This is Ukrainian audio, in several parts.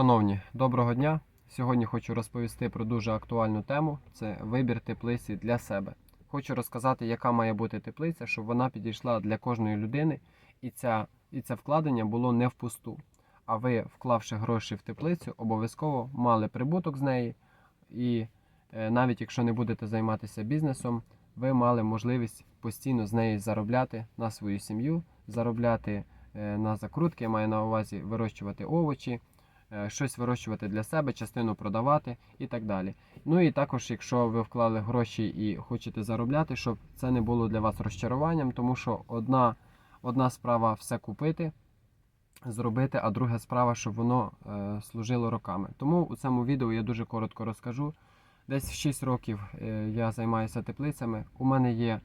Шановні, доброго дня! Сьогодні хочу розповісти про дуже актуальну тему це вибір теплиці для себе. Хочу розказати, яка має бути теплиця, щоб вона підійшла для кожної людини, і, ця, і це вкладення було не впусту. А ви, вклавши гроші в теплицю, обов'язково мали прибуток з неї. І е, навіть якщо не будете займатися бізнесом, ви мали можливість постійно з неї заробляти на свою сім'ю, заробляти е, на закрутки, я маю на увазі вирощувати овочі, щось вирощувати для себе, частину продавати і так далі. Ну і також, якщо ви вклали гроші і хочете заробляти, щоб це не було для вас розчаруванням, тому що одна, одна справа все купити, зробити, а друга справа, щоб воно е, служило роками. Тому у цьому відео я дуже коротко розкажу. Десь 6 років е, я займаюся теплицями. У мене є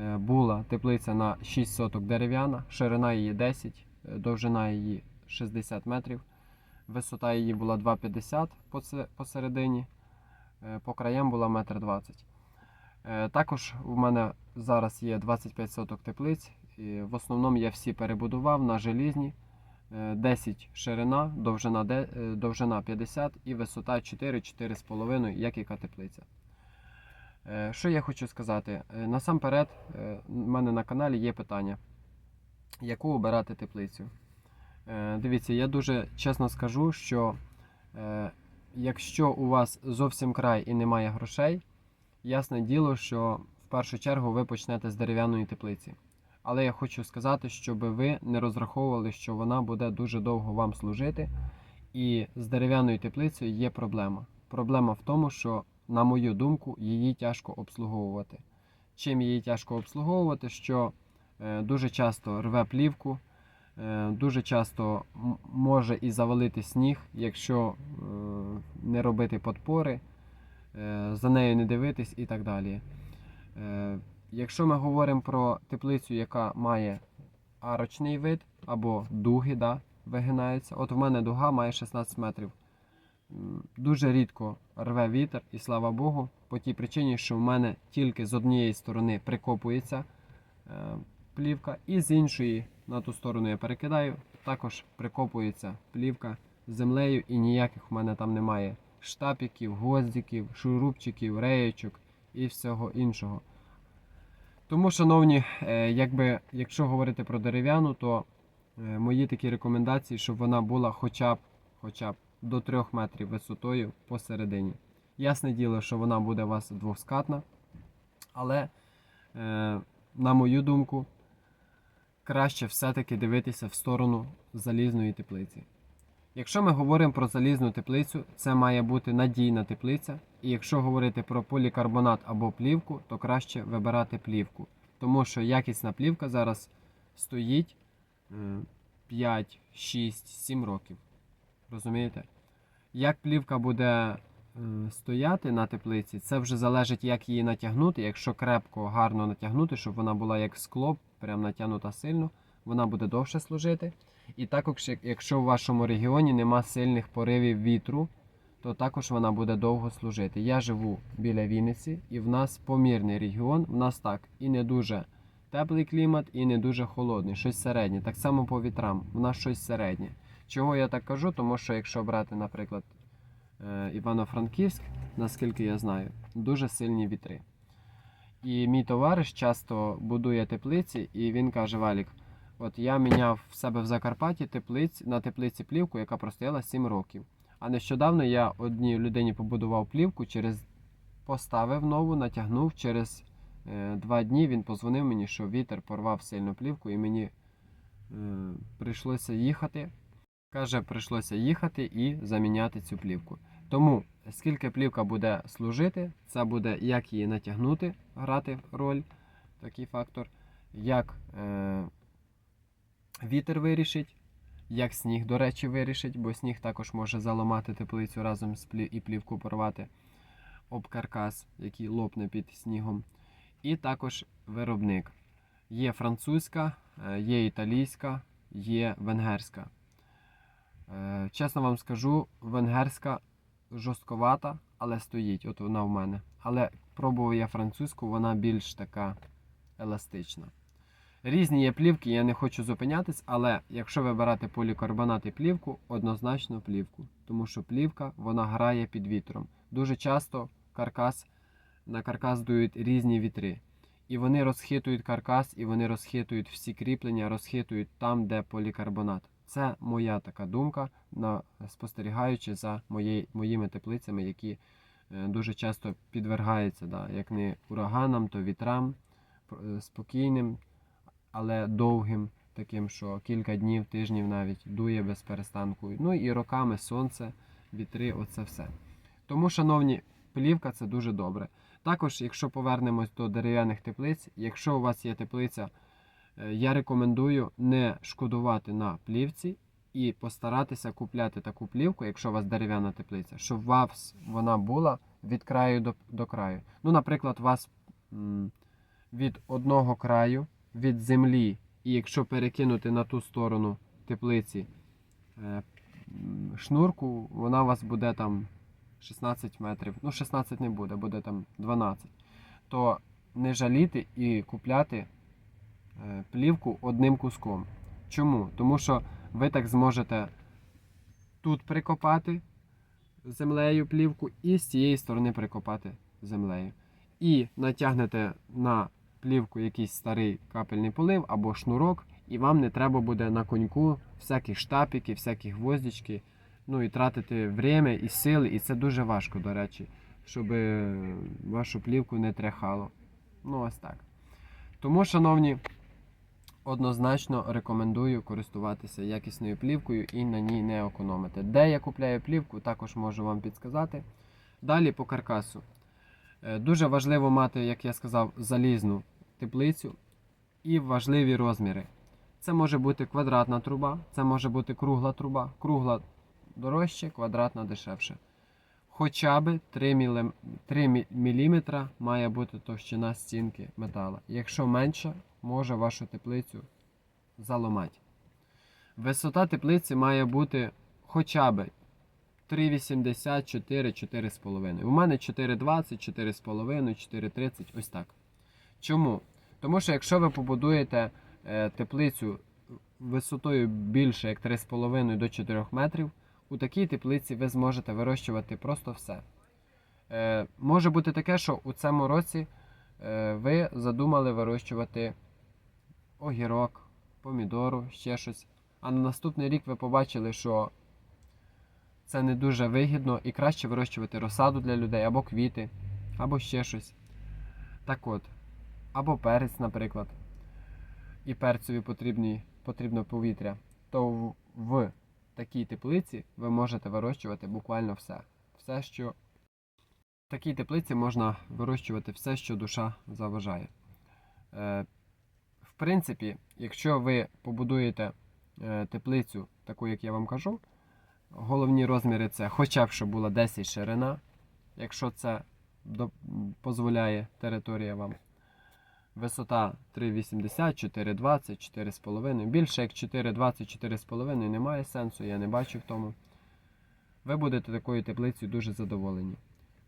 е, була теплиця на 6 соток дерев'яна, ширина її 10, е, довжина її 60 метрів, висота її була 2,50 посередині, е, по краям була 1,20 м. Е, Також у мене зараз є 25 соток теплиць. В основному я всі перебудував на желізні. Е, 10 ширина, довжина, е, довжина 50 і висота 4-4,5, як яка теплиця. Е, Що я хочу сказати? Е, Насамперед, е, в мене на каналі є питання, яку обирати теплицю. Е, Дивіться, я дуже чесно скажу, що е, якщо у вас зовсім край і немає грошей, ясне діло, що в першу чергу ви почнете з дерев'яної теплиці. Але я хочу сказати, щоб ви не розраховували, що вона буде дуже довго вам служити. І з дерев'яною теплицею є проблема. Проблема в тому, що, на мою думку, її тяжко обслуговувати. Чим її тяжко обслуговувати, що е, дуже часто рве плівку, дуже часто може і завалити сніг, якщо е, не робити подпори, е, за нею не дивитись і так далі. Е, Якщо ми говоримо про теплицю, яка має арочний вид або дуги, да, вигинаються. От в мене дуга має 16 метрів. Дуже рідко рве вітер, і слава Богу, по тій причині, що в мене тільки з однієї сторони прикопується е, плівка, і з іншої на ту сторону я перекидаю, також прикопується плівка землею, і ніяких в мене там немає штапіків, гвоздиків, шурупчиків, реєчок і всього іншого. Тому, шановні, е, якби, якщо говорити про дерев'яну, то е, мої такі рекомендації, щоб вона була хоча б, хоча б до 3 метрів висотою посередині. Ясне діло, що вона буде у вас двоскатна, але, е, на мою думку, краще все-таки дивитися в сторону залізної теплиці. Якщо ми говоримо про залізну теплицю, це має бути надійна теплиця. І якщо говорити про полікарбонат або плівку, то краще вибирати плівку. Тому що якісна плівка зараз стоїть е, 5, 6, 7 років. Розумієте? Як плівка буде стояти на теплиці, це вже залежить, як її натягнути. Якщо крепко, гарно натягнути, щоб вона була як скло, прям натягнута сильно, вона буде довше служити. І також, якщо в вашому регіоні нема сильних поривів вітру, то також вона буде довго служити. Я живу біля Вінниці, і в нас помірний регіон. В нас так і не дуже теплий клімат, і не дуже холодний, щось середнє. Так само по вітрам, в нас щось середнє. Чого я так кажу? Тому що якщо брати, наприклад, е, Івано-Франківськ, наскільки я знаю, дуже сильні вітри. І мій товариш часто будує теплиці, і він каже: Валік, от я міняв в себе в Закарпатті теплиць, на теплиці плівку, яка простояла 7 років. А нещодавно я одній людині побудував плівку, через поставив нову, натягнув. Через е, два дні він позвонив мені, що вітер порвав сильно плівку, і мені е, прийшлося їхати. Каже, прийшлося їхати і заміняти цю плівку. Тому, скільки плівка буде служити, це буде як її натягнути, грати роль, такий фактор, як е, вітер вирішить, як сніг, до речі, вирішить, бо сніг також може заламати теплицю разом з плів і плівку порвати об каркас, який лопне під снігом. І також виробник. Є французька, е, є італійська, є венгерська. Е, Чесно вам скажу, венгерська жорстковата, але стоїть. От вона в мене. Але пробував я французьку, вона більш така еластична. Різні є плівки, я не хочу зупинятись, але якщо вибирати полікарбонат і плівку, однозначно плівку. Тому що плівка вона грає під вітром. Дуже часто каркас, на каркас дують різні вітри. І вони розхитують каркас, і вони розхитують всі кріплення, розхитують там, де полікарбонат. Це моя така думка, на, спостерігаючи за моєї, моїми теплицями, які е, дуже часто підвергаються, да, як не ураганам, то вітрам е, спокійним, але довгим, таким, що кілька днів, тижнів навіть дує без перестанку. Ну і роками сонце, вітри, оце все. Тому, шановні, плівка це дуже добре. Також, якщо повернемось до дерев'яних теплиць, якщо у вас є теплиця, я рекомендую не шкодувати на плівці і постаратися купляти таку плівку, якщо у вас дерев'яна теплиця, щоб у вас вона була від краю до, до краю. Ну, наприклад, у вас від одного краю, від землі, і якщо перекинути на ту сторону теплиці е, шнурку, вона у вас буде там 16 метрів. Ну, 16 не буде, буде там 12. То не жаліти і купляти е, плівку одним куском. Чому? Тому що ви так зможете тут прикопати землею плівку і з цієї сторони прикопати землею. І натягнете на плівку якийсь старий капельний полив або шнурок, і вам не треба буде на коньку всякі штапики, всякі гвоздички, ну і тратити время і сили, і це дуже важко, до речі, щоб е, вашу плівку не тряхало. Ну, ось так. Тому, шановні, однозначно рекомендую користуватися якісною плівкою і на ній не економити. Де я купляю плівку, також можу вам підсказати. Далі по каркасу. Е, Дуже важливо мати, як я сказав, залізну теплицю і важливі розміри. Це може бути квадратна труба, це може бути кругла труба. Кругла дорожче, квадратна дешевше. Хоча б 3 мм, 3 мм має бути товщина стінки метала. Якщо менше, може вашу теплицю заламати. Висота теплиці має бути хоча б 3,80, 4, 4,5. У мене 4,20, 4,5, 4,30, ось так. Чому? Тому що якщо ви побудуєте е, теплицю висотою більше як 3,5 до 4 метрів, у такій теплиці ви зможете вирощувати просто все. Е, може бути таке, що у цьому році е, ви задумали вирощувати огірок, помідору, ще щось. А на наступний рік ви побачили, що це не дуже вигідно і краще вирощувати розсаду для людей, або квіти, або ще щось. Так от, або перець, наприклад. І перцеві потрібні, потрібно повітря, то в, такій теплиці ви можете вирощувати буквально все. Все, що в такій теплиці можна вирощувати все, що душа заважає. Е, в принципі, якщо ви побудуєте е, теплицю, таку, як я вам кажу, головні розміри це хоча б щоб була 10 ширина, якщо це до, дозволяє територія вам. Висота 3,80, 4,20, 4,5. Більше як 4,20, 4,5 немає сенсу, я не бачу в тому. Ви будете такою теплицею дуже задоволені.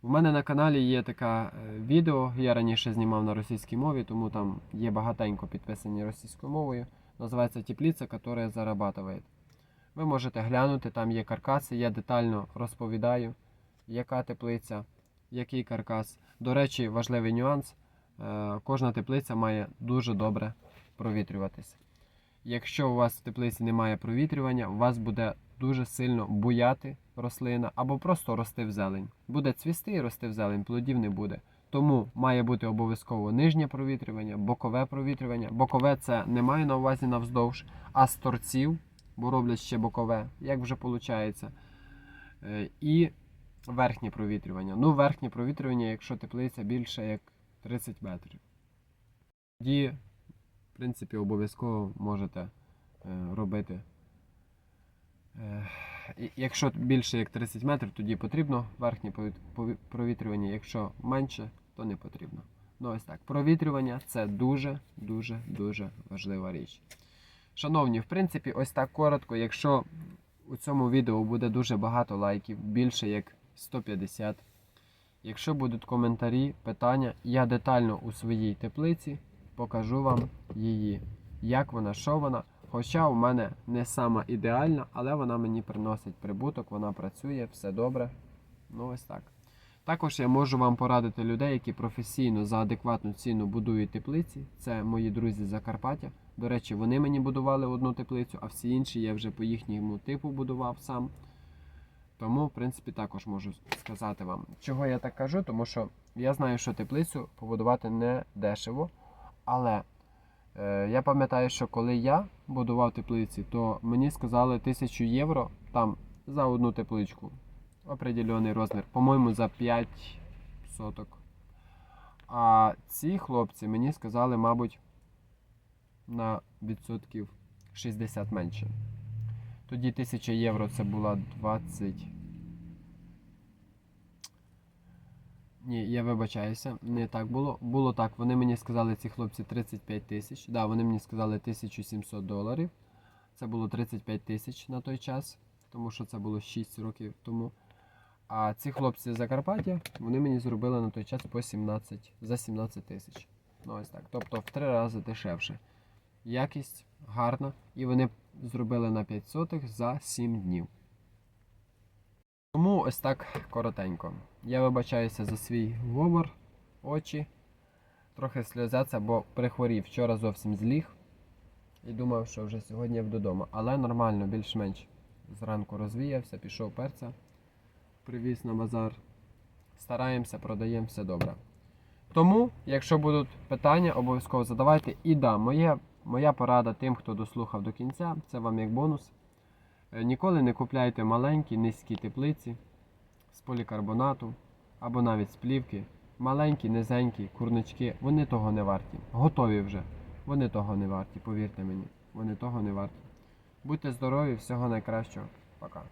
У мене на каналі є таке відео, я раніше знімав на російській мові, тому там є багатенько підписані російською мовою. Називається Теплиця, яка зарабатує. Ви можете глянути, там є каркаси, я детально розповідаю, яка теплиця, який каркас. До речі, важливий нюанс. Е, Кожна теплиця має дуже добре провітрюватися. Якщо у вас в теплиці немає провітрювання, у вас буде дуже сильно буяти рослина або просто рости в зелень. Буде цвісти і рости в зелень, плодів не буде. Тому має бути обов'язково нижнє провітрювання, бокове провітрювання. Бокове це не маю на увазі навздовж, а з торців, бо роблять ще бокове, як вже виходить. І верхнє провітрювання. Ну, верхнє провітрювання, якщо теплиця більше як 30 метрів. Тоді, в принципі, обов'язково можете е, робити. Е, Якщо більше як 30 метрів, тоді потрібно верхнє провітрювання. Якщо менше, то не потрібно. Ну ось так. Провітрювання це дуже, дуже, дуже важлива річ. Шановні, в принципі, ось так коротко. Якщо у цьому відео буде дуже багато лайків, більше як 150. Якщо будуть коментарі, питання, я детально у своїй теплиці покажу вам її. як вона, що вона. Хоча у мене не сама ідеальна, але вона мені приносить прибуток, вона працює, все добре. Ну ось так. Також я можу вам порадити людей, які професійно за адекватну ціну будують теплиці. Це мої друзі з Закарпаття. До речі, вони мені будували одну теплицю, а всі інші я вже по їхньому типу будував сам. Тому, в принципі, також можу сказати вам. Чого я так кажу, тому що я знаю, що теплицю побудувати не дешево. Але е, я пам'ятаю, що коли я будував теплиці, то мені сказали 1000 євро там за одну тепличку. Определений розмір. По-моєму, за 5 соток. А ці хлопці мені сказали, мабуть, на відсотків 60 менше. Тоді 1000 євро це була 20. Ні, я вибачаюся, не так було. Було так, вони мені сказали, ці хлопці 35 тисяч. Да, вони мені сказали 1700 доларів. Це було 35 тисяч на той час, тому що це було 6 років тому. А ці хлопці з Закарпаття, вони мені зробили на той час по 17, за 17 тисяч. Ну ось так. Тобто в три рази дешевше. Якість гарна. І вони зробили на 5 сотих за 7 днів. Тому ось так коротенько. Я вибачаюся за свій говор, очі. Трохи сльозяться, бо прихворів вчора зовсім зліг. І думав, що вже сьогодні я додому. Але нормально, більш-менш. Зранку розвіявся, пішов перця, привіз на базар. Стараємося, продаємо все добре. Тому, якщо будуть питання, обов'язково задавайте. І да, моє, моя порада тим, хто дослухав до кінця, це вам як бонус. Е, Ніколи не купляйте маленькі низькі теплиці з полікарбонату або навіть з плівки. Маленькі, низенькі, курнички, вони того не варті. Готові вже. Вони того не варті, повірте мені. Вони того не варті. Будьте здорові, всього найкращого. Пока.